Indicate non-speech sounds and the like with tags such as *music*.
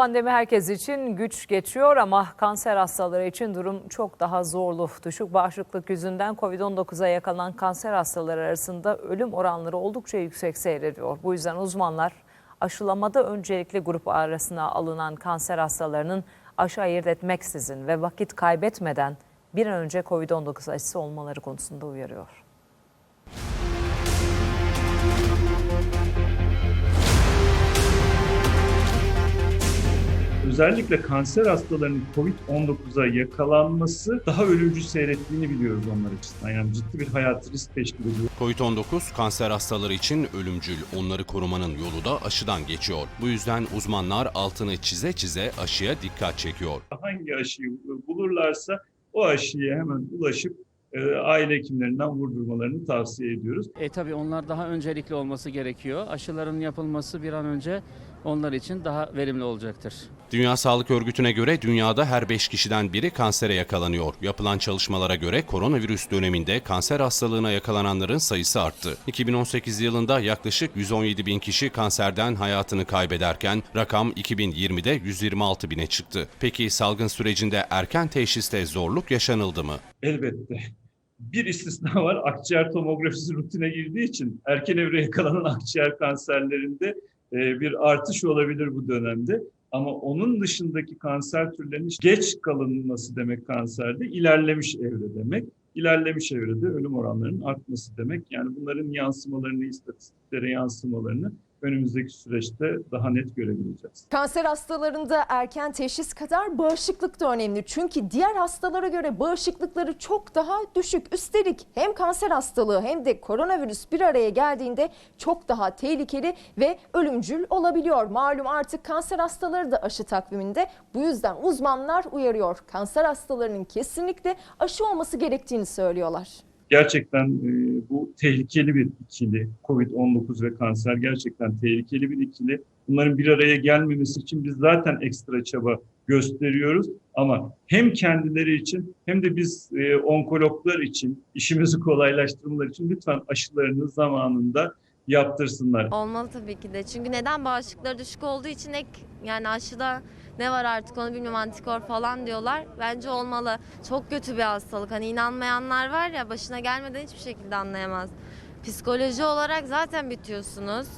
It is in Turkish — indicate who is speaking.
Speaker 1: Pandemi herkes için güç geçiyor ama kanser hastaları için durum çok daha zorlu. Düşük bağışıklık yüzünden Covid-19'a yakalanan kanser hastaları arasında ölüm oranları oldukça yüksek seyrediyor. Bu yüzden uzmanlar aşılamada öncelikli grup arasına alınan kanser hastalarının aşı ayırt etmeksizin ve vakit kaybetmeden bir an önce Covid-19 aşısı olmaları konusunda uyarıyor.
Speaker 2: Özellikle kanser hastalarının COVID-19'a yakalanması daha ölümcül seyrettiğini biliyoruz onlar açısından. Yani ciddi bir hayati risk teşkil ediyor.
Speaker 3: Covid-19 kanser hastaları için ölümcül. Onları korumanın yolu da aşıdan geçiyor. Bu yüzden uzmanlar altını çize çize aşıya dikkat çekiyor.
Speaker 2: Hangi aşıyı bulurlarsa o aşıya hemen ulaşıp aile hekimlerinden vurdurmalarını tavsiye ediyoruz.
Speaker 4: E tabii onlar daha öncelikli olması gerekiyor. Aşıların yapılması bir an önce onlar için daha verimli olacaktır.
Speaker 3: Dünya Sağlık Örgütü'ne göre dünyada her 5 kişiden biri kansere yakalanıyor. Yapılan çalışmalara göre koronavirüs döneminde kanser hastalığına yakalananların sayısı arttı. 2018 yılında yaklaşık 117 bin kişi kanserden hayatını kaybederken rakam 2020'de 126 bine çıktı. Peki salgın sürecinde erken teşhiste zorluk yaşanıldı mı?
Speaker 2: Elbette. Bir istisna var. Akciğer tomografisi rutine girdiği için erken evreye yakalanan *laughs* akciğer kanserlerinde e, bir artış olabilir bu dönemde. Ama onun dışındaki kanser türlerinin geç kalınması demek kanserde ilerlemiş evre demek. İlerlemiş evrede ölüm oranlarının artması demek. Yani bunların yansımalarını, istatistiklere yansımalarını önümüzdeki süreçte daha net görebileceğiz.
Speaker 5: Kanser hastalarında erken teşhis kadar bağışıklık da önemli. Çünkü diğer hastalara göre bağışıklıkları çok daha düşük. Üstelik hem kanser hastalığı hem de koronavirüs bir araya geldiğinde çok daha tehlikeli ve ölümcül olabiliyor. Malum artık kanser hastaları da aşı takviminde. Bu yüzden uzmanlar uyarıyor. Kanser hastalarının kesinlikle aşı olması gerektiğini söylüyorlar.
Speaker 2: Gerçekten e, bu tehlikeli bir ikili. Covid-19 ve kanser gerçekten tehlikeli bir ikili. Bunların bir araya gelmemesi için biz zaten ekstra çaba gösteriyoruz. Ama hem kendileri için hem de biz e, onkologlar için işimizi kolaylaştırmaları için lütfen aşılarını zamanında yaptırsınlar.
Speaker 6: Olmalı tabii ki de. Çünkü neden bağışıklıkları düşük olduğu için ek yani aşıda ne var artık onu bilmiyorum antikor falan diyorlar. Bence olmalı. Çok kötü bir hastalık. Hani inanmayanlar var ya başına gelmeden hiçbir şekilde anlayamaz. Psikoloji olarak zaten bitiyorsunuz.